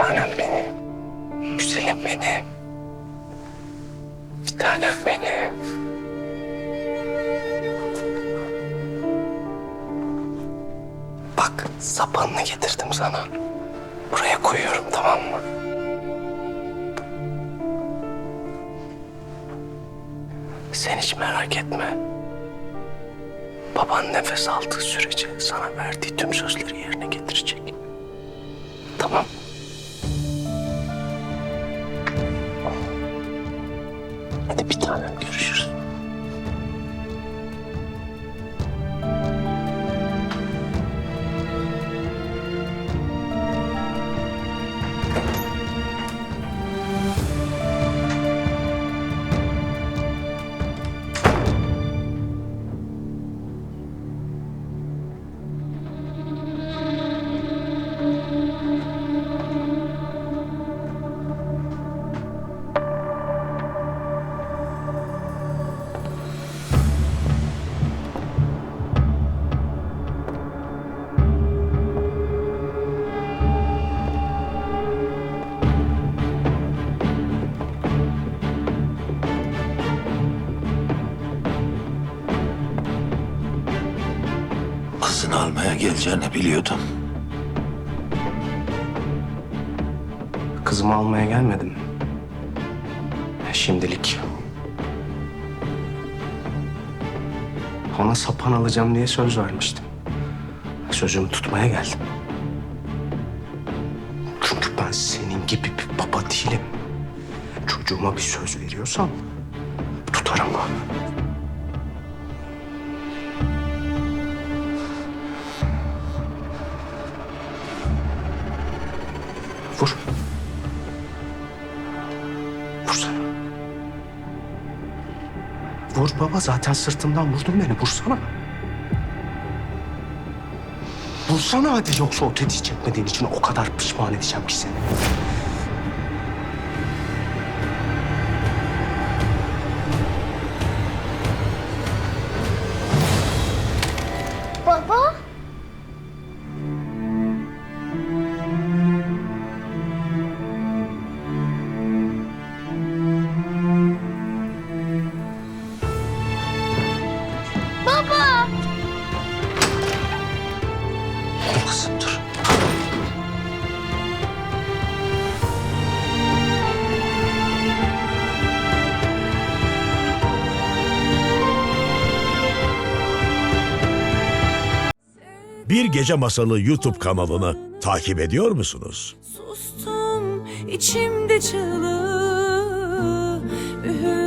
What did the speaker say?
Tanem benim. Güzelim benim. Bir tanem benim. Bak sapanını getirdim sana. Buraya koyuyorum tamam mı? Sen hiç merak etme. Baban nefes aldığı sürece sana verdiği tüm sözleri yerine getirecek. Hadi bir tanem görüşürüz. Kızını almaya geleceğini biliyordum. Kızımı almaya gelmedim. Şimdilik. Ona sapan alacağım diye söz vermiştim. Sözümü tutmaya geldim. Çünkü ben senin gibi bir baba değilim. Çocuğuma bir söz veriyorsam tutarım. Vur. Vursana. Vur baba zaten sırtımdan vurdun beni. Vursana. Vursana hadi yoksa o tetiği çekmediğin için o kadar pişman edeceğim ki seni. Bir Gece Masalı YouTube kanalını takip ediyor musunuz? Sustum içimde çığlığı. Üğür.